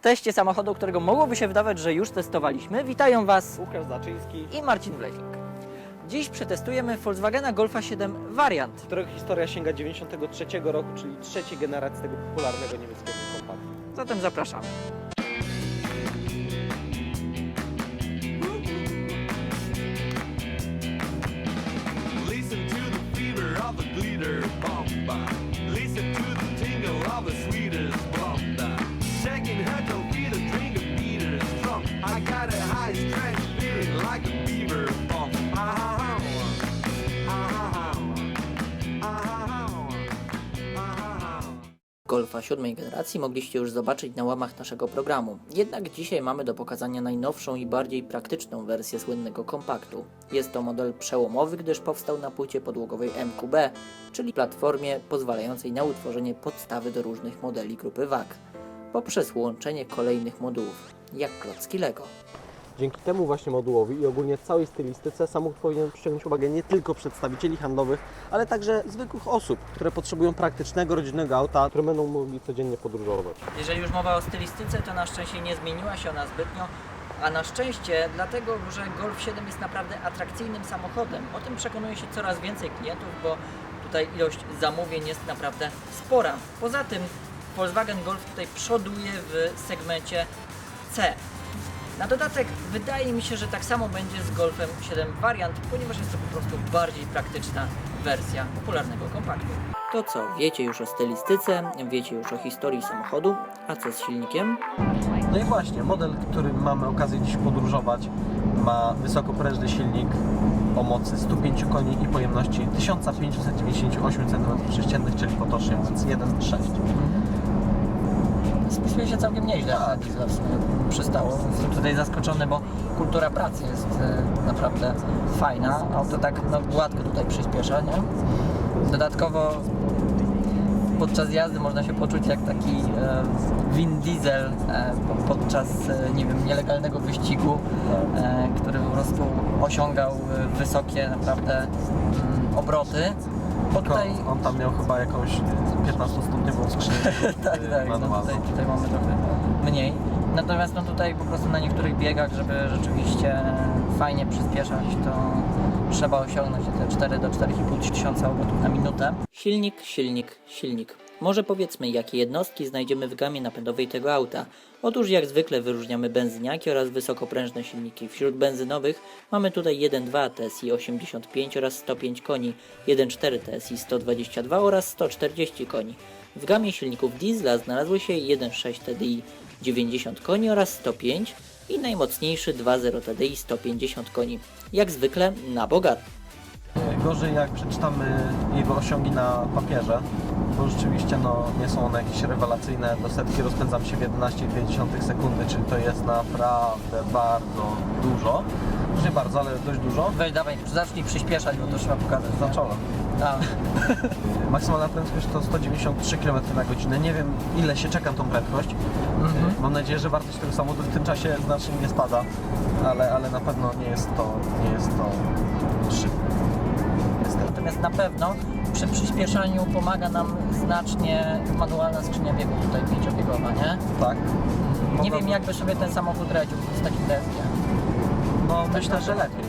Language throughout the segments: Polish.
teście samochodu, którego mogłoby się wydawać, że już testowaliśmy. Witają Was Łukasz Zaczyński, i Marcin Bleching. Dziś przetestujemy Volkswagena Golfa 7 Variant. którego historia sięga 93 roku, czyli trzeciej generacji tego popularnego niemieckiego kompaktu. Zatem zapraszamy. Golfa siódmej generacji mogliście już zobaczyć na łamach naszego programu. Jednak dzisiaj mamy do pokazania najnowszą i bardziej praktyczną wersję słynnego kompaktu. Jest to model przełomowy, gdyż powstał na płycie podłogowej MQB, czyli platformie pozwalającej na utworzenie podstawy do różnych modeli grupy WAG, poprzez łączenie kolejnych modułów, jak klocki Lego. Dzięki temu właśnie modułowi i ogólnie całej stylistyce samochód powinien przyciągnąć uwagę nie tylko przedstawicieli handlowych, ale także zwykłych osób, które potrzebują praktycznego, rodzinnego auta, które będą mogli codziennie podróżować. Jeżeli już mowa o stylistyce, to na szczęście nie zmieniła się ona zbytnio, a na szczęście dlatego, że Golf 7 jest naprawdę atrakcyjnym samochodem. O tym przekonuje się coraz więcej klientów, bo tutaj ilość zamówień jest naprawdę spora. Poza tym Volkswagen Golf tutaj przoduje w segmencie C. Na dodatek wydaje mi się, że tak samo będzie z Golfem 7 Variant, ponieważ jest to po prostu bardziej praktyczna wersja popularnego kompaktu. To co, wiecie już o stylistyce, wiecie już o historii samochodu, a co z silnikiem? No i właśnie, model, którym mamy okazję dziś podróżować, ma wysokoprężny silnik o mocy 105 koni i pojemności 1598 cm3, czyli potocznie mówiąc 1,6. Spisuje się całkiem nieźle, a diesla w sumie przystało. Jestem tutaj zaskoczony, bo kultura pracy jest e, naprawdę fajna. Auto tak no, gładko tutaj przyspiesza, nie? Dodatkowo podczas jazdy można się poczuć jak taki e, Vin Diesel e, po- podczas, e, nie wiem, nielegalnego wyścigu, e, który po prostu osiągał wysokie naprawdę mm, obroty. Bo Tylko tutaj on tam miał chyba jakąś 15-stopniową skrzynię tak, tak. No manualną. tutaj, tutaj mamy trochę mniej. Natomiast no tutaj po prostu na niektórych biegach, żeby rzeczywiście fajnie przyspieszać, to trzeba osiągnąć te 4 do 4,5 tysiąca obrotów na minutę. Silnik, silnik, silnik. Może powiedzmy, jakie jednostki znajdziemy w gamie napędowej tego auta. Otóż jak zwykle wyróżniamy benzyniaki oraz wysokoprężne silniki. Wśród benzynowych mamy tutaj 1.2 TSI 85 oraz 105 koni, 1.4 TSI 122 oraz 140 koni. W gamie silników diesla znalazły się 1.6 TDI 90 koni oraz 105 i najmocniejszy 2.0 TDI 150 koni. Jak zwykle na bogato. Gorzej jak przeczytamy jego osiągi na papierze, bo rzeczywiście no, nie są one jakieś rewelacyjne. Do setki rozpędzam się w 11,2 sekundy, czyli to jest naprawdę bardzo dużo. Może nie bardzo, ale dość dużo. Weź dawaj, zacznij przyspieszać, bo to trzeba pokazać. Zacząłem. A, Maksymalna prędkość to 193 km na godzinę. Nie wiem ile się czeka tą prędkość. mhm. Mam nadzieję, że wartość tego samochodu w tym czasie znacznie nie spada, ale, ale na pewno nie jest to, nie jest to szybko. Natomiast na pewno przy przyspieszaniu pomaga nam znacznie manualna skrzynia biegów tutaj pięciobiegowa, nie? Tak. Nie Mogłaby- wiem jakby sobie ten samochód radził z takim deskiem. No myślę, że lepiej.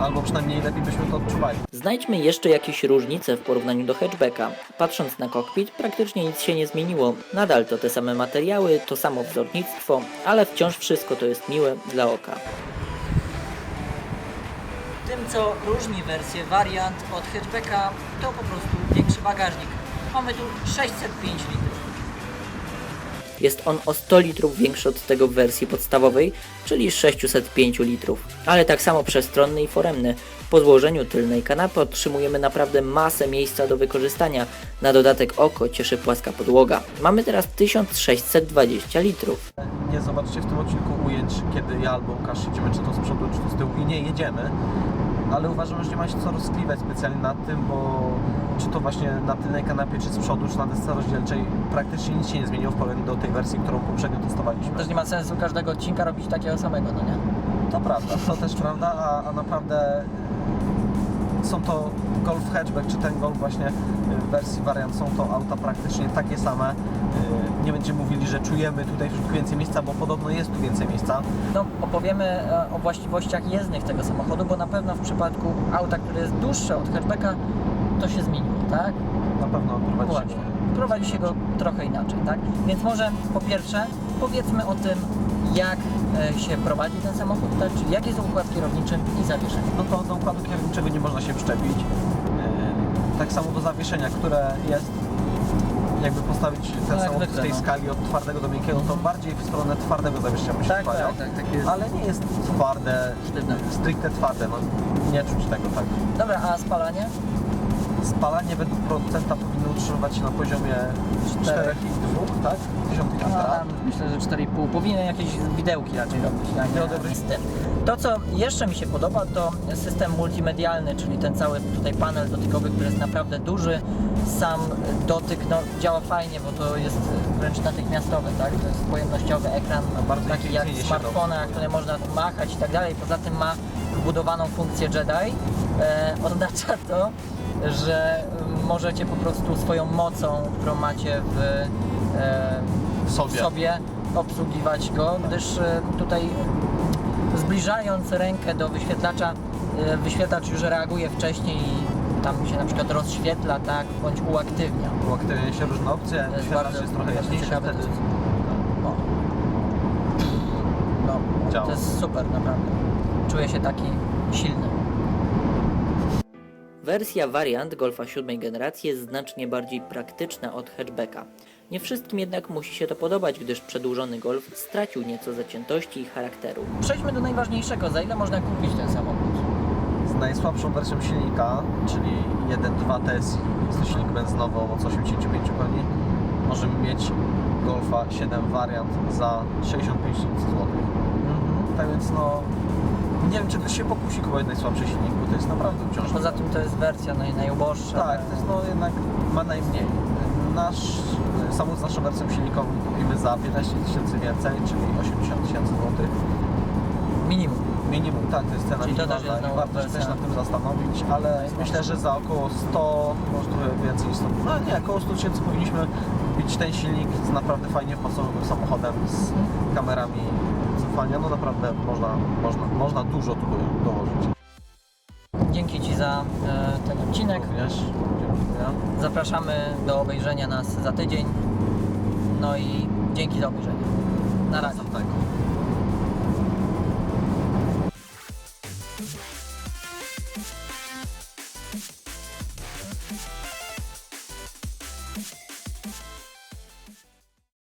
Albo przynajmniej lepiej byśmy to odczuwali. Znajdźmy jeszcze jakieś różnice w porównaniu do hatchbacka. Patrząc na kokpit, praktycznie nic się nie zmieniło. Nadal to te same materiały, to samo wzornictwo, ale wciąż wszystko to jest miłe dla oka. Tym, co różni wersję wariant od hatchbacka, to po prostu większy bagażnik. Mamy tu 605 litrów. Jest on o 100 litrów większy od tego w wersji podstawowej, czyli 605 litrów, ale tak samo przestronny i foremny. Po złożeniu tylnej kanapy otrzymujemy naprawdę masę miejsca do wykorzystania. Na dodatek oko cieszy płaska podłoga. Mamy teraz 1620 litrów. Nie zobaczycie w tym odcinku ujęć, kiedy ja albo Łukasz czy to z przodu, czy to z tyłu i nie jedziemy. Ale uważam, że nie ma się co rozkliwać specjalnie nad tym, bo czy to właśnie na tylnej kanapie, czy z przodu, czy na desce rozdzielczej, praktycznie nic się nie zmieniło w porównaniu do tej wersji, którą poprzednio testowaliśmy. Też nie ma sensu każdego odcinka robić takiego samego, no nie? To prawda, to też prawda, a, a naprawdę są to Golf Hatchback czy ten Golf właśnie y, w wersji wariant są to auta praktycznie takie same. Y, Nie będziemy mówili, że czujemy tutaj więcej miejsca, bo podobno jest tu więcej miejsca. No, opowiemy e, o właściwościach jezdnych tego samochodu, bo na pewno w przypadku auta, które jest dłuższe od hatchbacka, to się zmieniło, tak? Na pewno prowadzi się. Prowadzi się go trochę inaczej, tak? Więc może po pierwsze powiedzmy o tym, jak e, się prowadzi ten samochód, tak? Czyli jaki jest układ kierowniczy i zawieszenie. no to do układu kierowniczego nie można się przyczepić. Yy, Tak samo do zawieszenia, które jest jakby postawić ten jak samochód w tej no. skali od twardego do miękkiego, to bardziej w stronę twardego zawieszenia się Tak, tak, tak, tak jest. Ale nie jest twarde, Sztywne. stricte twarde, no nie czuć tego tak. Dobra, a spalanie? Spalanie według producenta powinno utrzymywać się na poziomie 4,2, tak? 10 No, litera. tam myślę, że 4,5. Powinien jakieś widełki raczej robić, a Nie tym. To, co jeszcze mi się podoba, to system multimedialny, czyli ten cały tutaj panel dotykowy, który jest naprawdę duży. Sam dotyk no, działa fajnie, bo to jest wręcz natychmiastowe, tak? To jest pojemnościowy ekran, No, bardzo taki jak w smartfonach, które można machać i tak dalej. Poza tym ma wbudowaną funkcję Jedi. E, oznacza to, że mm, możecie po prostu swoją mocą, którą macie w e, W sobie. sobie obsługiwać go, gdyż e, tutaj zbliżając rękę do wyświetlacza, e, wyświetlacz już reaguje wcześniej i tam się na przykład rozświetla, tak, bądź uaktywnia. Uaktywniają się różne opcje, To jest bardzo- jest trochę bardzo ciekawe wtedy. dosyć. O. No, Działa. to jest super, naprawdę. Czuję się taki silny. Wersja wariant Golfa siódmej generacji jest znacznie bardziej praktyczna od hatchbacka. Nie wszystkim jednak musi się to podobać, gdyż przedłużony Golf stracił nieco zaciętości i charakteru. Przejdźmy do najważniejszego, za ile można kupić ten samochód? Z najsłabszą wersją silnika, czyli 1.2 TSI, jest to silnik benzynowy o mocy 85 koni, możemy mieć Golfa 7 wariant za 65 tysięcy złotych. Tak więc no, nie wiem czy ktoś się pokusi kupować najsłabszy silnik, bo to jest naprawdę wciąż. Poza tym to jest wersja naj, najuboższa. Tak, to jest no jednak ma najmniej. Nasz samochód z naszą wersją silnikową kupimy za 15 tysięcy więcej, czyli 80 tysięcy złotych. Minimum. Minimum, tak, to jest cena Czyli to też minimalna jest i znowu warto się też nad tym zastanowić, ale myślę, że za około 100, może trochę więcej niż 100, no nie, około 100 tysięcy powinniśmy kupić ten silnik z naprawdę fajnie wpasowanym samochodem, z kamerami cofania, no naprawdę można, można, można dużo tu do- dołożyć. Dzięki Ci za e, ten odcinek. Również, dziękuję. Zapraszamy do obejrzenia nas za tydzień. No i dzięki za obejrzenie. Na razie.